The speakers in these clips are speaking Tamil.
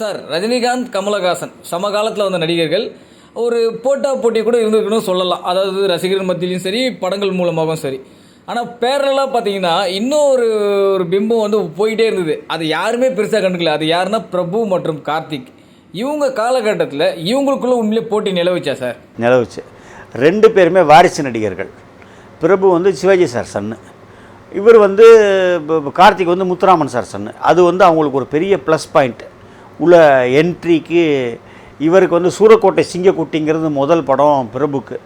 சார் ரஜினிகாந்த் கமலஹாசன். சமகாலத்தில் வந்த நடிகர்கள் ஒரு போட்டா போட்டி கூட இருந்திருக்குன்னு சொல்லலாம். அதாவது ரசிகர்கள் மத்தியிலையும் சரி படங்கள் மூலமாகவும் சரி. ஆனால் பேரலாக பார்த்தீங்கன்னா இன்னும் ஒரு ஒரு பிம்பம் வந்து போயிட்டே இருந்தது. அது யாருமே பெருசாக கண்டுக்கல. அது யாருன்னா பிரபு மற்றும் கார்த்திக். இவங்க காலகட்டத்தில் இவங்களுக்குள்ள உண்மையிலே போட்டி நிலவுச்சா சார்? நிலவுச்சு. ரெண்டு பேருமே வாரிசு நடிகர்கள். பிரபு வந்து சிவாஜி சார் சன்னு. இவர் வந்து ப- கார்த்திக் வந்து முத்துராமன் சார் சன்னு. அது வந்து அவங்களுக்கு ஒரு பெரிய ப்ளஸ் பாயிண்ட் உள்ள என்ட்ரிக்கு இவருக்கு வந்து சூரக்கோட்டை சிங்கக்குட்டிங்கிறது முதல் படம் பிரபுக்கு.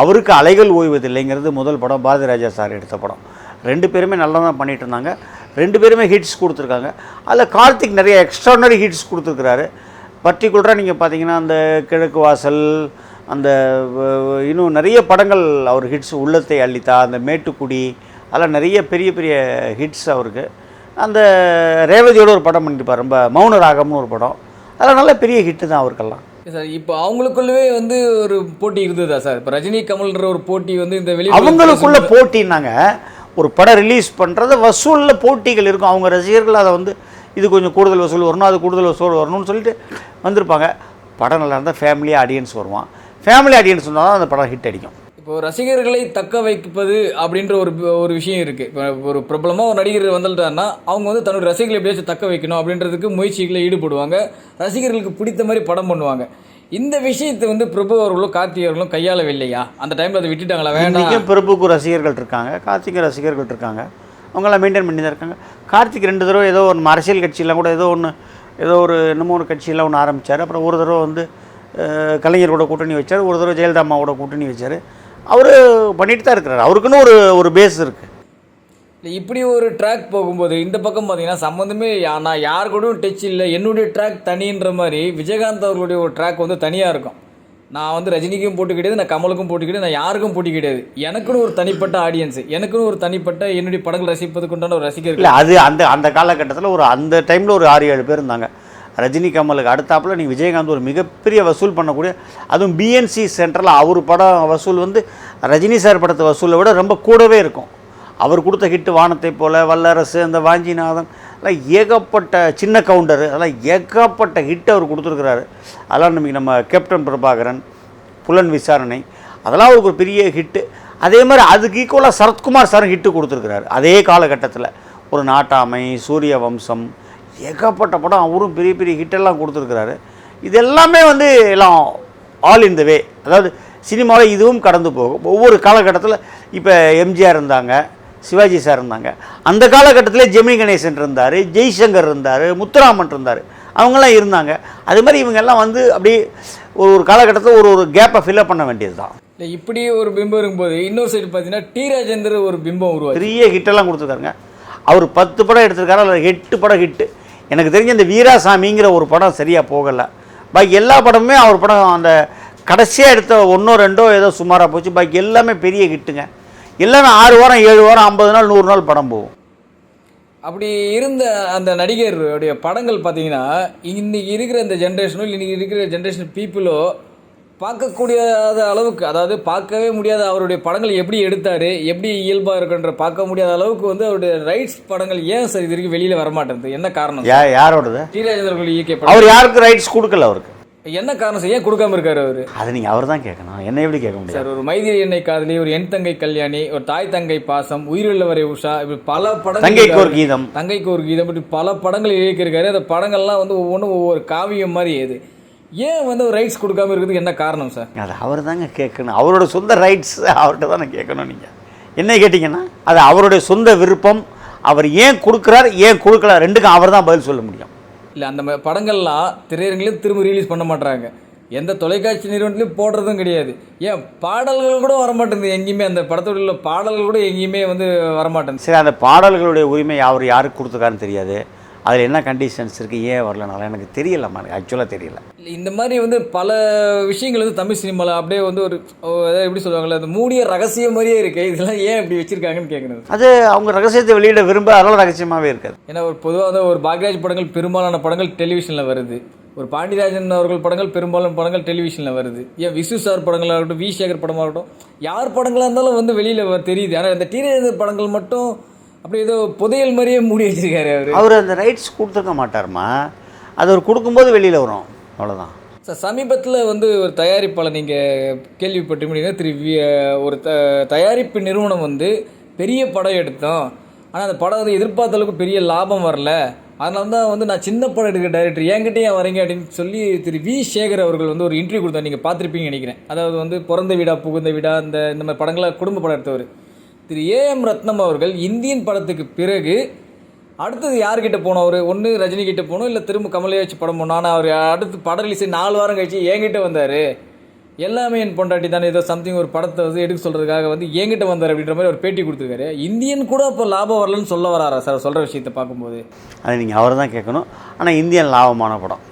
அவருக்கு அலைகள் ஓய்வதில்லைங்கிறது முதல் படம் பாரதி ராஜா சார் எடுத்த படம். ரெண்டு பேருமே நல்லா தான் பண்ணிட்டு இருந்தாங்க ரெண்டு பேருமே ஹிட்ஸ் கொடுத்துருக்காங்க. அதில் கார்த்திக் நிறைய எக்ஸ்ட்ரானரி ஹிட்ஸ் கொடுத்துருக்குறாரு. பர்டிகுலராக நீங்கள் பார்த்தீங்கன்னா அந்த கிழக்கு வாசல் அந்த இன்னும் நிறைய படங்கள் அவர் ஹிட்ஸ் உள்ளத்தை அள்ளித்தா அந்த மேட்டுக்குடி அதெல்லாம் நிறைய பெரிய பெரிய ஹிட்ஸ் அவருக்கு. அந்த ரேவதியோட ஒரு படம் பண்ணியிருப்பார் ரொம்ப மௌன ராகம்னு ஒரு படம். அதெல்லாம் நல்ல பெரிய ஹிட்டு தான் அவருக்கெல்லாம். சார் இப்போ அவங்களுக்குள்ளவே வந்து ஒரு போட்டி இருந்ததா சார்? இப்போ ரஜினி கமல்ன்ற ஒரு போட்டி வந்து இந்த வெளி அவங்களுக்குள்ள போட்டின்னாங்க. ஒரு படம் ரிலீஸ் பண்ணுறது வசூலில் போட்டிகள் இருக்கும். அவங்க ரசிகர்கள் அதை வந்து இது கொஞ்சம் கூடுதல் வசூல் வரணும் அது கூடுதல் வசூல் வரணும்னு சொல்லிட்டு வந்திருப்பாங்க. படம் நல்லா இருந்தால் ஃபேமிலி ஆடியன்ஸ் வருவான். ஃபேமிலி ஆடியன்ஸ் இருந்தால் தான் அந்த படம் ஹிட் அடிக்கும். இப்போ ரசிகர்களை தக்க வைப்பது அப்படின்ற ஒரு ஒரு விஷயம் இருக்குது இப்போ ஒரு பிரபலமாக ஒரு நடிகர் வந்துட்டாருன்னா அவங்க வந்து தன்னோட ரசிகர்களை எப்படியாச்சும் தக்க வைக்கணும் அப்படின்றதுக்கு முயற்சிகளில் ஈடுபடுவாங்க. ரசிகர்களுக்கு பிடித்த மாதிரி படம் பண்ணுவாங்க. இந்த விஷயத்தை வந்து பிரபு அவர்களும் கார்த்திக் அவர்களும் கையாளவில்லையா? அந்த டைமில் அதை விட்டுட்டாங்களா? வேண்டாம் பிரபுக்கு ரசிகர்கள் இருக்காங்க கார்த்திக் ரசிகர்கள் இருக்காங்க. அவங்களாம் மெயின்டைன் பண்ணி தான் இருக்காங்க. கார்த்திக் ரெண்டு தடவை ஏதோ ஒரு அரசியல் கட்சியெல்லாம் கூட ஏதோ ஒன்று ஏதோ ஒரு இன்னமும் ஒரு கட்சியெல்லாம் ஒன்று ஆரம்பித்தார் அப்புறம் ஒரு தடவை வந்து கலைஞரோட கலைஞர் கூட கூட்டணி வச்சார். ஒரு தடவை ஜெயலலிதா அம்மாவோட கூட்டணி வச்சார். அவர் பண்ணிட்டு தான் இருக்கிறார். அவருக்குன்னு ஒரு ஒரு பேஸ் இருக்குது இப்படி ஒரு ட்ராக் போகும்போது இந்த பக்கம் பார்த்தீங்கன்னா சம்மந்தமே நான் யார் கூடயும் டச் இல்லை. என்னுடைய ட்ராக் தனின்ற மாதிரி விஜயகாந்த் அவர்களுடைய ஒரு ட்ராக் வந்து தனியாக இருக்கும். நான் வந்து ரஜினிக்கும் போட்டி கிடையாது நான் கமலுக்கும் போட்டி கிடையாது நான் யாருக்கும் போட்டி கிடையாது எனக்குன்னு ஒரு தனிப்பட்ட ஆடியன்ஸ் எனக்குன்னு ஒரு தனிப்பட்ட என்னுடைய படங்கள் ரசிப்பதுக்கு உண்டான ஒரு ரசிகர்கள். இல்லை அது அந்த அந்த காலகட்டத்தில் ஒரு அந்த டைமில் ஒரு ஆறு ஏழு பேர் இருந்தாங்க. ரஜினி கமலுக்கு அடுத்தாப்புல நீ விஜயகாந்த் ஒரு மிகப்பெரிய வசூல் பண்ணக்கூடிய அதுவும் பிஎன்சி சென்டரில் அவர் படம் வசூல் வந்து ரஜினி சார் படத்தை வசூலை விட ரொம்ப கூடவே இருக்கும். அவர் கொடுத்த ஹிட்டு வானத்தை போல் வல்லரசு அந்த வாஞ்சிநாதன் அதெல்லாம் ஏகப்பட்ட சின்ன கவுண்டரு அதெல்லாம் ஏகப்பட்ட ஹிட் அவர் கொடுத்துருக்கிறாரு. அதெல்லாம் நமக்கு நம்ம கேப்டன் பிரபாகரன் புலன் விசாரணை அதெல்லாம் அவருக்கு ஒரு பெரிய ஹிட்டு அதே மாதிரி அதுக்கு ஈக்குவலாக சரத்குமார் சார் ஹிட்டு கொடுத்துருக்கிறாரு. அதே காலகட்டத்தில் ஒரு நாட்டாமை சூரிய வம்சம் ஏகப்பட்ட படம் அவரும் பெரிய பெரிய ஹிட்டெல்லாம் கொடுத்துருக்கிறாரு. இது எல்லாமே வந்து எல்லாம் ஆல் இன் த வே அதாவது சினிமாவில் இதுவும் கடந்து போகும். ஒவ்வொரு காலகட்டத்தில் இப்போ எம்ஜிஆர் இருந்தாங்க சிவாஜி சார் இருந்தாங்க. அந்த காலகட்டத்தில் ஜெமினி கணேசன் இருந்தார் ஜெய்சங்கர் இருந்தார் முத்துராமன் இருந்தார். அவங்கெல்லாம் இருந்தாங்க. அது மாதிரி இவங்க எல்லாம் வந்து அப்படியே ஒரு ஒரு காலகட்டத்தில் ஒரு ஒரு கேப்பை ஃபில்அப் பண்ண வேண்டியது தான் இல்லை இப்படி ஒரு பிம்பம் இருக்கும்போது இன்னொரு சைடு பார்த்தீங்கன்னா டி ராஜேந்தர் ஒரு பிம்பம் உருவாச்சு. பெரிய ஹிட்டெல்லாம் கொடுத்துருக்காருங்க. அவர் பத்து படம் எடுத்திருக்காரு அதில் எட்டு படம் ஹிட்டு எனக்கு தெரிஞ்ச இந்த வீராசாமிங்கிற ஒரு படம் சரியாக போகலை. பாக்கி எல்லா படமுமே அவர் படம் அந்த கடைசியாக எடுத்த ஒன்றோ ரெண்டோ ஏதோ சுமாராக போச்சு. பாக்கி எல்லாமே பெரிய கிட்டுங்க எல்லாமே ஆறு வாரம் ஏழு வாரம் ஐம்பது நாள் நூறு நாள் படம் போகும். அப்படி இருந்த அந்த நடிகருடைய படங்கள் பார்த்தீங்கன்னா இன்னைக்கு இருக்கிற இந்த ஜென்ரேஷனோ இன்றைக்கி இன்னைக்கு இருக்கிற ஜென்ரேஷன் பீப்புளோ பார்க்கக்கூடியாத அளவுக்கு அதாவது பார்க்கவே முடியாத அவருடைய படங்கள் எப்படி எடுத்தார் எப்படி இயல்பாக இருக்குன்ற பார்க்க முடியாத அளவுக்கு வந்து அவருடைய ரைட்ஸ் படங்கள் ஏன் சார் இது வரைக்கும் வெளியில் வரமாட்டேங்குது? என்ன காரணம் யாரோடது? அவர்கள் இயக்கிய படம். அவர் யாருக்கு ரைட்ஸ் கொடுக்கல அவருக்கு? என்ன காரணம் சார்? ஏன் கொடுக்காம இருக்காரு அவரு? அது நீங்கள் அவர் தான் கேட்கணும் என்ன எப்படி கேட்க முடியாது சார் ஒரு மைதிரி எண்ணெய் காதலி ஒரு என் தங்கை கல்யாணி ஒரு தாய் தங்கை பாசம் உயிருள்ளவரை உஷா இப்படி பல படங்கள் தங்கைக்கு ஒரு கீதம். தங்கைக்கு ஒரு கீதம் இப்படி பல படங்கள் இயக்கியிருக்காரு. அந்த படங்கள்லாம் வந்து ஒவ்வொன்றும் ஒவ்வொரு காவியம் மாதிரி ஏது ஏன் வந்து ரைட்ஸ் கொடுக்காம இருக்கிறதுக்கு என்ன காரணம் சார் அது அவர் தாங்க கேட்கணும். அவரோட சொந்த ரைட்ஸ் அவர்கிட்ட தானே கேட்கணும் நீங்கள் என்ன கேட்டிங்கன்னா அது அவருடைய சொந்த விருப்பம். அவர் ஏன் கொடுக்குறார் ஏன் கொடுக்கல ரெண்டுக்கும் அவர் தான் பதில் சொல்ல முடியும். இல்லை அந்த படங்கள்லாம் திரையரங்கிலையும் திரும்ப ரிலீஸ் பண்ண மாட்டாங்க எந்த தொலைக்காட்சி நிறுவனத்துலையும் போடுறதும் கிடையாது. ஏன் பாடல்கள் கூட வரமாட்டேங்குது எங்கேயுமே. அந்த படத்தோட உள்ள பாடல்கள் கூட எங்கேயுமே வந்து வரமாட்டேங்குது. சரி அந்த பாடல்களுடைய உரிமை அவர் யாருக்கு கொடுத்துருக்காருன்னு தெரியாது. அதில் என்ன கண்டிஷன்ஸ் இருக்குது ஏன் வரலனால எனக்கு தெரியலம்மா எனக்கு ஆக்சுவலாக தெரியல. இந்த மாதிரி வந்து பல விஷயங்கள் வந்து தமிழ் சினிமாவில் அப்படியே வந்து ஒரு எப்படி சொல்லுவாங்கல்ல அது மூடிய ரகசியம் மாதிரியே இருக்கு. இதெல்லாம் ஏன் இப்படி வச்சிருக்காங்கன்னு கேட்கணும் அது அவங்க ரகசியத்தை வெளியிட விரும்ப அதெல்லாம் ரகசியமாகவே இருக்காது. ஏன்னா ஒரு பொதுவாக ஒரு பாக்யராஜ் படங்கள் பெரும்பாலான படங்கள் டெலிவிஷனில் வருது. ஒரு பாண்டியராஜன் அவர்கள் படங்கள் பெரும்பாலான படங்கள் டெலிவிஷனில் வருது. ஏன் விசு சார் படங்களாக இருக்கட்டும் வி சேகர் படமாக இருக்கட்டும் யார் படங்களாக இருந்தாலும் வந்து வெளியில் தெரியுது. ஆனால் இந்த டீனேஜர் படங்கள் மட்டும் அப்படி ஏதோ புதையல் மாதிரியே மூடி வச்சிருக்காரு அவர். அவர் அந்த ரைட்ஸ் கொடுத்துருக்க மாட்டார்மா? அது ஒரு கொடுக்கும்போது வெளியில் வரும். அவ்வளோதான் சார் சமீபத்தில் வந்து ஒரு தயாரிப்பாளர் நீங்கள் கேள்விப்பட்டிருப்பீங்க திரு வி ஒரு த தயாரிப்பு நிறுவனம் வந்து பெரிய படம் எடுத்தோம். ஆனால் அந்த படம் வந்து எதிர்பார்த்த அளவுக்கு பெரிய லாபம் வரல. அதனால தான் வந்து நான் சின்ன படம் எடுக்கிற டைரக்டர் என்கிட்ட ஏன் வரீங்க அப்படின்னு சொல்லி திரு வி. சேகர் அவர்கள் வந்து ஒரு இன்டர்வியூ கொடுத்தா நீங்கள் பார்த்துருப்பீங்கன்னு நினைக்கிறேன். அதாவது வந்து பிறந்த வீடா புகுந்த வீடா இந்த இந்த மாதிரி படங்களை குடும்ப படம் எடுத்தவர். திரு ஏஎம் ரத்னம் அவர்கள் இந்தியன் படத்துக்கு பிறகு அடுத்தது யார்கிட்ட போனோம் அவர்? ஒன்று ரஜினி கிட்ட போகணும் இல்லை திரும்ப கமலே வச்சு படம் போனோம். ஆனால் அவர் அடுத்து படம் ரிலீஸ் நாலு வாரம் கழிச்சு என்கிட்ட வந்தார். எல்லாமே என் பொண்டாட்டி தானே ஏதோ சம்திங் ஒரு படத்தை வந்து எடுக்க சொல்கிறதுக்காக வந்து என்கிட்ட வந்தார் அப்படின்ற மாதிரி ஒரு பேட்டி கொடுத்துருக்காரு. இந்தியன் கூட இப்போ லாபம் வரலன்னு சொல்ல வராரா சார் சொல்கிற விஷயத்தை பார்க்கும்போது. அதை நீங்கள் அவரை தான் கேட்கணும். ஆனால் இந்தியன் லாபமான படம்.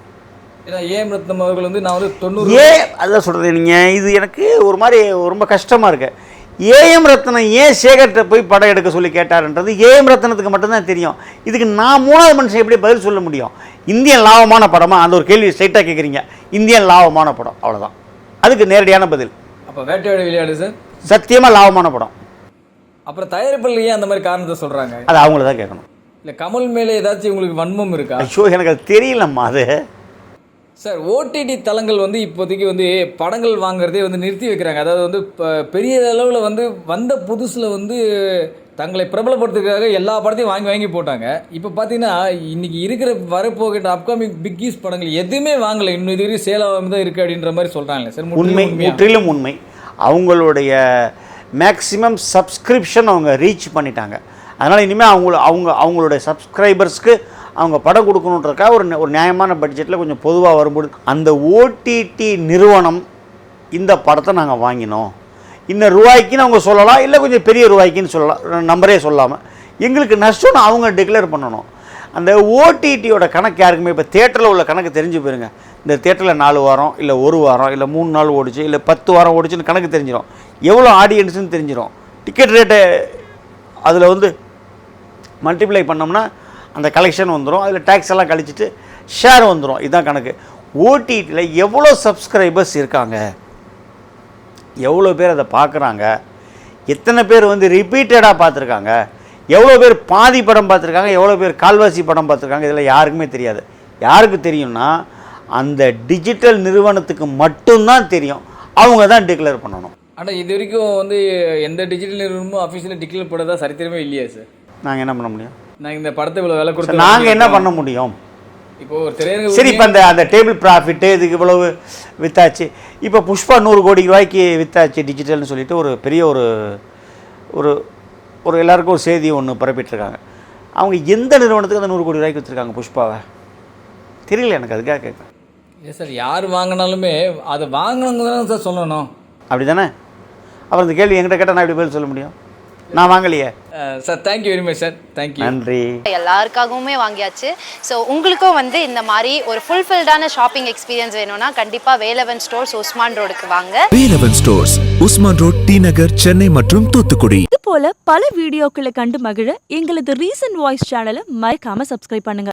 ஏன்னா ஏஎம் ரத்னம் அவர்கள் வந்து நான் வந்து தொண்ணூறு ஏன் அதான் சொல்கிறது நீங்கள் இது எனக்கு ஒரு மாதிரி ரொம்ப கஷ்டமாக இருக்கு. ஏஎம் ரத்னம் ஏன் சேகர்கிட்ட போய் படம் எடுக்க சொல்லி கேட்டாருன்றது ஏஎம் ரத்னத்துக்கு மட்டும்தான் தெரியும். இதுக்கு நான் மூணாவது மனுஷன் எப்படி பதில் சொல்ல முடியும்? இந்தியன் லாபமான படமா? அந்த ஒரு கேள்வி ஸ்ட்ரைட்டாக கேட்குறீங்க இந்தியன் லாபமான படம். அவ்வளோதான் அதுக்கு நேரடியான பதில். அப்போ வேட்டையாடு விளையாடு சார். சத்தியமாக லாபமான படம். அப்புறம் தயாரிப்பில் ஏன் அந்த மாதிரி காரணத்தை சொல்கிறாங்க அது அவங்கள தான் கேட்கணும். இல்லை கமல் மேலே ஏதாச்சும் உங்களுக்கு வன்மம் இருக்கா? ஐயோ எனக்கு அது தெரியலம்மா அது. சார் ஓடிடி தளங்கள் வந்து இப்போதைக்கு வந்து படங்கள் வாங்குறதே வந்து நிறுத்தி வைக்கிறாங்க. அதாவது வந்து இப்போ பெரிய அளவில் வந்து வந்த புதுசில் வந்து தங்களை பிரபலப்படுத்துறதுக்காக எல்லா படத்தையும் வாங்கி வாங்கி போட்டாங்க. இப்போ பார்த்தீங்கன்னா இன்னைக்கு இருக்கிற வரப்போகிற அப்கமிங் பிக்கீஸ் படங்கள் எதுவுமே வாங்கலை. இன்னும் இது வரைக்கும் சேல் ஆகாம தான் இருக்குது அப்படின்ற மாதிரி சொல்கிறாங்களே சார். உண்மை? முற்றிலும் உண்மை. அவங்களுடைய மேக்ஸிமம் சப்ஸ்கிரிப்ஷன் அவங்க ரீச் பண்ணிட்டாங்க. அதனால் இனிமேல் அவங்க அவங்க அவங்களுடைய சப்ஸ்கிரைபர்ஸ்க்கு அவங்க படம் கொடுக்கணுன்றக்கா ஒரு ஒரு நியாயமான பட்ஜெட்டில் கொஞ்சம் பொதுவாக வரும்போது அந்த ஓடிடி நிறுவனம் இந்த படத்தை நாங்கள் வாங்கினோம். இந்த ரூபாய்க்குன்னு அவங்க சொல்லலாம் இல்லை கொஞ்சம் பெரிய ரூபாய்க்குன்னு சொல்லலாம் நம்பரே சொல்லாமல் எங்களுக்கு நஷ்டம்னு அவங்க டிக்ளேர் பண்ணணும். அந்த ஓடிடியோட கணக்கு யாருக்குமே இப்போ தேட்டரில் உள்ள கணக்கு தெரிஞ்சு போயிருங்க. இந்த தேட்டரில் நாலு வாரம் இல்லை ஒரு வாரம் இல்லை மூணு நாள் ஓடிச்சு இல்லை பத்து வாரம் ஓடிச்சுன்னு கணக்கு தெரிஞ்சிடும் எவ்வளோ ஆடியன்ஸுன்னு தெரிஞ்சிடும் டிக்கெட் ரேட்டு அதில் வந்து மல்டிப்ளை பண்ணோம்னா அந்த கலெக்ஷன் வந்துடும் அதில் டேக்ஸ் எல்லாம் கழிச்சிட்டு ஷேர் வந்துடும் இதுதான் கணக்கு. ஓடிடியில் எவ்வளோ சப்ஸ்கிரைபர்ஸ் இருக்காங்க? எவ்வளோ பேர் அதை பார்க்குறாங்க? எத்தனை பேர் வந்து ரிப்பீட்டடாக பார்த்துருக்காங்க? எவ்வளோ பேர் பாதி படம் பார்த்துருக்காங்க? எவ்வளோ பேர் கால்வாசி படம் பார்த்துருக்காங்க? இதில் யாருக்குமே தெரியாது. யாருக்கு தெரியும்னா அந்த டிஜிட்டல் நிறுவனத்துக்கு மட்டும்தான் தெரியும். அவங்க தான் டிக்ளேர் பண்ணணும். ஆனால் இது வரைக்கும் வந்து எந்த டிஜிட்டல் நிறுவனமும் அஃபிஷியலாக டிக்ளேர் பண்ணதாக சரித்திரமே இல்லையா சார் நாங்கள் என்ன பண்ண முடியும்? நான் இந்த படத்தை இவ்வளோ விலை கொடுத்து நாங்கள் என்ன பண்ண முடியும்? இப்போ ஒரு திரையரங்கு சரி இப்போ அந்த அந்த டேபிள் ப்ராஃபிட்டு இதுக்கு இவ்வளவு வித்தாச்சு. இப்போ புஷ்பா நூறு கோடி ரூபாய்க்கு வித்தாச்சு டிஜிட்டல்னு சொல்லிட்டு ஒரு பெரிய ஒரு ஒரு ஒரு எல்லாருக்கும் ஒரு செய்தி ஒன்று பரப்பிட்டுருக்காங்க அவங்க எந்த நிறுவனத்துக்கு அந்த நூறு கோடி ரூபாய்க்கு விற்றுருக்காங்க புஷ்பாவை? தெரியல எனக்கு அதுக்காக கேட்குறேன். இல்லை சார் யார் வாங்கினாலுமே அதை வாங்கினவங்க தானே சார் சொல்லணும். அப்படி தானே அப்புறம் இந்த கேள்வி என்கிட்ட கேட்டால் நான் எப்படி பதில் சொல்ல முடியும்? நான் வாங்கலையே. Sir thank you very much sir thank you நன்றி. எல்லாருக்காகவுமே வாங்கியாச்சு. ஸோ உங்களுக்கும் வந்து இந்த மாதிரி ஒரு ஃபுல்ஃபில்டான ஷாப்பிங் எக்ஸ்பீரியன்ஸ் வேணும்னா கண்டிப்பாக வேலவன் ஸ்டோர்ஸ் உஸ்மான் ரோடுக்கு வாங்க. Velavan stores Usman road T Nagar Chennai மற்றும் தூத்துக்குடி. இது போல பல வீடியோக்களை கண்டு மகிழ எங்களது ரீசன்ட் வாய்ஸ் சேனலை மறக்காம சப்ஸ்கிரைப் பண்ணுங்க.